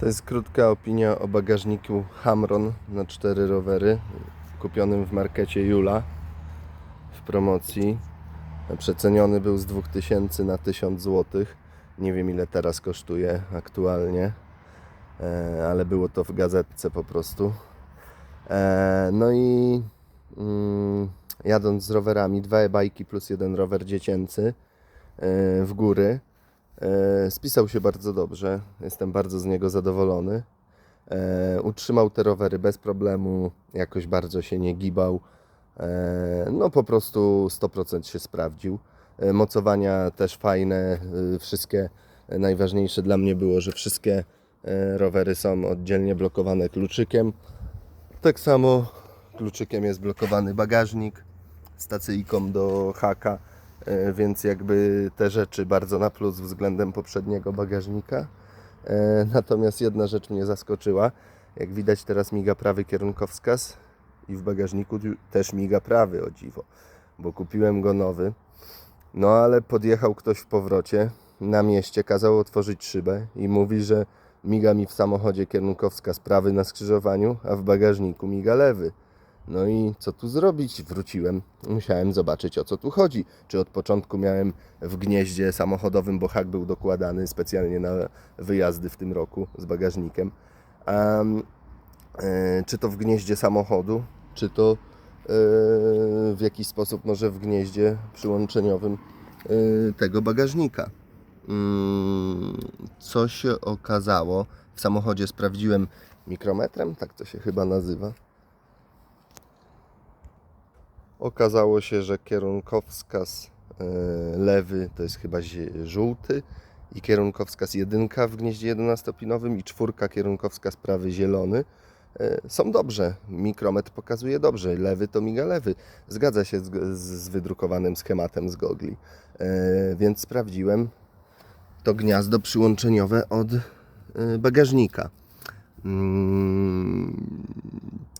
To jest krótka opinia o bagażniku Hamron na cztery rowery kupionym w markecie Jula w promocji. Przeceniony był z 2000 na 1000 zł. Nie wiem ile teraz kosztuje aktualnie, e, ale było to w gazetce po prostu. E, No i mm, jadąc z rowerami, dwa e-bajki plus jeden rower dziecięcy e, w góry, Spisał się bardzo dobrze, jestem bardzo z niego zadowolony. E, Utrzymał te rowery bez problemu, jakoś bardzo się nie gibał. E, No po prostu 100% się sprawdził. E, Mocowania też fajne, e, wszystkie e, najważniejsze dla mnie było, że wszystkie e, rowery są oddzielnie blokowane kluczykiem. Tak samo kluczykiem jest blokowany bagażnik, stacyjką do haka, e, więc jakby te rzeczy bardzo na plus względem poprzedniego bagażnika. E, Natomiast jedna rzecz mnie zaskoczyła. Jak widać teraz miga prawy kierunkowskaz i w bagażniku też miga prawy, o dziwo, bo kupiłem go nowy. No ale podjechał ktoś w powrocie na mieście, kazał otworzyć szybę i mówi, że miga mi w samochodzie kierunkowskaz prawy na skrzyżowaniu, a w bagażniku miga lewy. No i co tu zrobić? Wróciłem. Musiałem zobaczyć o co tu chodzi. Czy od początku miałem w gnieździe samochodowym, bo hak był dokładany specjalnie na wyjazdy w tym roku z bagażnikiem. Em, e, czy to w gnieździe samochodu, czy to e, w jakiś sposób może w gnieździe przyłączeniowym e, tego bagażnika. Mm, Co się okazało? W samochodzie sprawdziłem mikrometrem, tak to się chyba nazywa. Okazało się, że kierunkowskaz e, lewy to jest chyba żółty i kierunkowskaz jedynka w gnieździe 11-pinowym i czwórka kierunkowskaz prawy zielony e, są dobrze. Mikrometr pokazuje dobrze. Lewy to miga lewy. Zgadza się z, z wydrukowanym schematem z gogli. E, Więc sprawdziłem to gniazdo przyłączeniowe od bagażnika. Mm,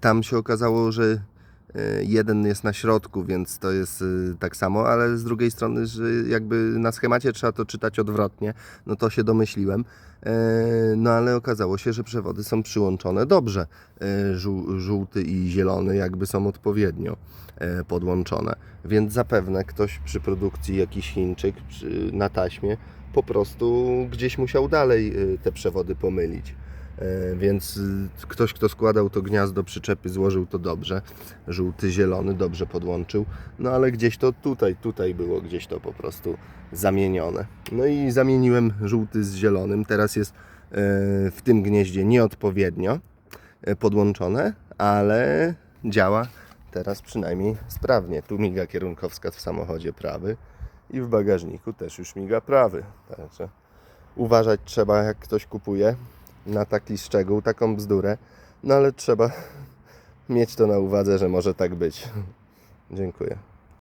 Tam się okazało, że jeden jest na środku, więc to jest e, tak samo, ale z drugiej strony, że jakby na schemacie trzeba to czytać odwrotnie, no to się domyśliłem. E, No ale okazało się, że przewody są przyłączone dobrze. E, żół- Żółty i zielony jakby są odpowiednio e, podłączone. Więc zapewne ktoś przy produkcji, jakiś Chińczyk na taśmie po prostu gdzieś musiał dalej e, te przewody pomylić. E, Więc y, ktoś, kto składał to gniazdo przyczepy, złożył to dobrze. Żółty, zielony dobrze podłączył. No ale gdzieś to tutaj, tutaj było gdzieś to po prostu zamienione. No i zamieniłem żółty z zielonym. Teraz jest e, w tym gnieździe nieodpowiednio e, podłączone, ale działa teraz przynajmniej sprawnie. Tu miga kierunkowskaz w samochodzie prawy i w bagażniku też już miga prawy. Także uważać trzeba, jak ktoś kupuje na taki szczegół, taką bzdurę, no ale trzeba mieć to na uwadze, że może tak być. Dziękuję.